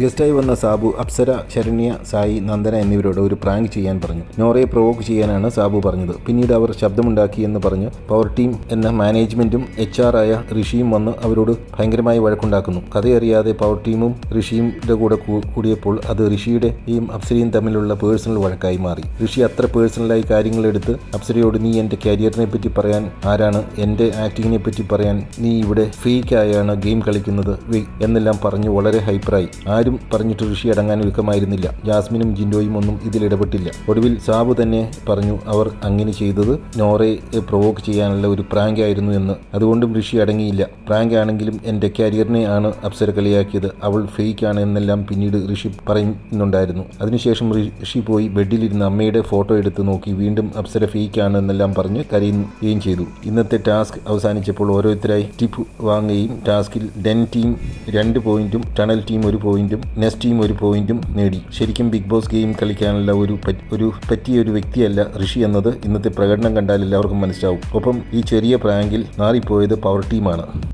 ഗസ്റ്റായി വന്ന സാബു അപ്സര ശരണ്യ സായി നന്ദന എന്നിവരോട് ഒരു പ്രാങ്ക് ചെയ്യാൻ പറഞ്ഞു. നോറയെ പ്രൊവോക്ക് ചെയ്യാനാണ് സാബു പറഞ്ഞത്. പിന്നീട് അവർ ശബ്ദമുണ്ടാക്കി എന്ന് പറഞ്ഞ് പവർ ടീം എന്ന മാനേജ്മെന്റും എച്ച് ആർ ആയ ഋഷിയും വന്ന് അവരോട് ഭയങ്കരമായി വഴക്കുണ്ടാക്കുന്നു. കഥയറിയാതെ പവർ ടീമും ഋഷിയുടെ കൂടെ കൂടിയപ്പോൾ അത് ഋഷിയുടെയും അപ്സരയും തമ്മിലുള്ള പേഴ്സണൽ വഴക്കായി മാറി. ഋഷി അത്ര പേഴ്സണലായി കാര്യങ്ങളെടുത്ത് അപ്സരയോട് നീ എന്റെ കരിയറിനെ പറ്റി പറയാൻ ആരാണ്? എന്റെ ആക്ടിങ്ങിനെ പറ്റി പറയാൻ നീ ഇവിടെ ഫേക്കായാണ് ഗെയിം കളിക്കുന്നത് എന്നെല്ലാം പറഞ്ഞ് വളരെ ഹൈപ്പറായി ആരും പറഞ്ഞിട്ട് ഋഷി അടങ്ങാൻ ഒരുക്കമായിരുന്നില്ല. ജാസ്മിനും ജിൻഡോയും ഒന്നും ഇതിൽ ഇടപെട്ടില്ല. ഒടുവിൽ സാബു തന്നെ പറഞ്ഞു അവർ അങ്ങനെ ചെയ്തത് നോറയെ പ്രൊവോക്ക് ചെയ്യാനുള്ള ഒരു പ്രാങ്ക് ആയിരുന്നു എന്ന്. അതുകൊണ്ടും ഋഷി അടങ്ങിയില്ല. പ്രാങ്ക് ആണെങ്കിലും എന്റെ കരിയറിനെ ആണ് അപ്സര കളിയാക്കിയത് അവൾ ഫേക്ക് ആണ് എന്നെല്ലാം പിന്നീട് ഋഷി പറയുന്നുണ്ടായിരുന്നു. അതിനുശേഷം ഋഷി പോയി ബെഡിലിരുന്ന് അമ്മയുടെ ഫോട്ടോ എടുത്ത് നോക്കി. വീണ്ടും അപ്സര ഫേക്ക് ആണ് എന്നെല്ലാം പറഞ്ഞ് കരയുകയും ചെയ്തു. ഇന്നത്തെ ടാസ്ക് അവസാനിച്ചപ്പോൾ ഓരോരുത്തരായി ടിപ്പ് വാങ്ങുകയും ടാസ്കിൽ ഡെൻ ടീം രണ്ട് പോയിന്റും ടണൽ ടീം ഒരു പോയിന്റും നെസ്റ്റ് ടീം ഒരു പോയിന്റും നേടി. ശരിക്കും ബിഗ് ബോസ് ഗെയിം കളിക്കാനുള്ള ഒരു ഒരു പറ്റിയ ഒരു വ്യക്തിയല്ല ഋഷി എന്നത്. ഇന്നത്തെ പ്രകടനം കണ്ടാൽ എല്ലാവർക്കും മനസ്സിലാവും. ഒപ്പം ഈ ചെറിയ പ്രാങ്കിൽ മാറിപ്പോയത് പവർ ടീമാണ്.